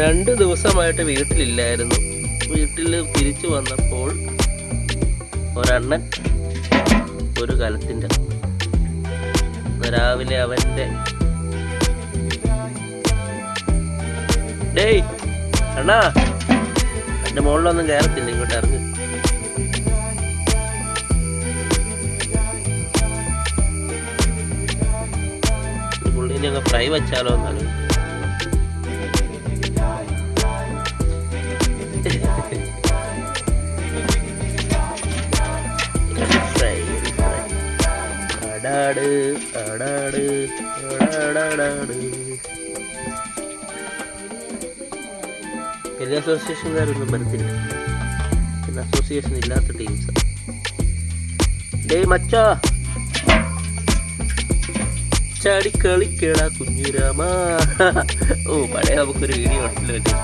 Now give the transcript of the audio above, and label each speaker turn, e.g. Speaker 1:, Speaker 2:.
Speaker 1: രണ്ട് ദിവസമായിട്ട് വീട്ടിലില്ലായിരുന്നു. വീട്ടിൽ തിരിച്ചു വന്നപ്പോൾ ഒരെണ്ണൻ ഒരു കലത്തിന്റെ രാവിലെ അവന്റെ ഡേയ് അണ്ണാ എന്റെ മുകളിലൊന്നും കയറത്തില്ല ഇങ്ങോട്ട് ഇറങ്ങി. പുള്ളിനെ ഫ്രൈ വെച്ചാലോ എന്നാലും അടാട് അടാട് അടാടാടാട് വലിയ അസോസിയേഷൻകാരൊന്നും വരത്തില്ല പിന്നെ അസോസിയേഷൻ ഇല്ലാത്ത ടീംസ് ഡേ മച്ചാ ചാടി കളിക്കടാ കുഞ്ഞുരാമ ഓ പഴയ നമുക്കൊരു വീഡിയോ ഉണ്ടല്ലോ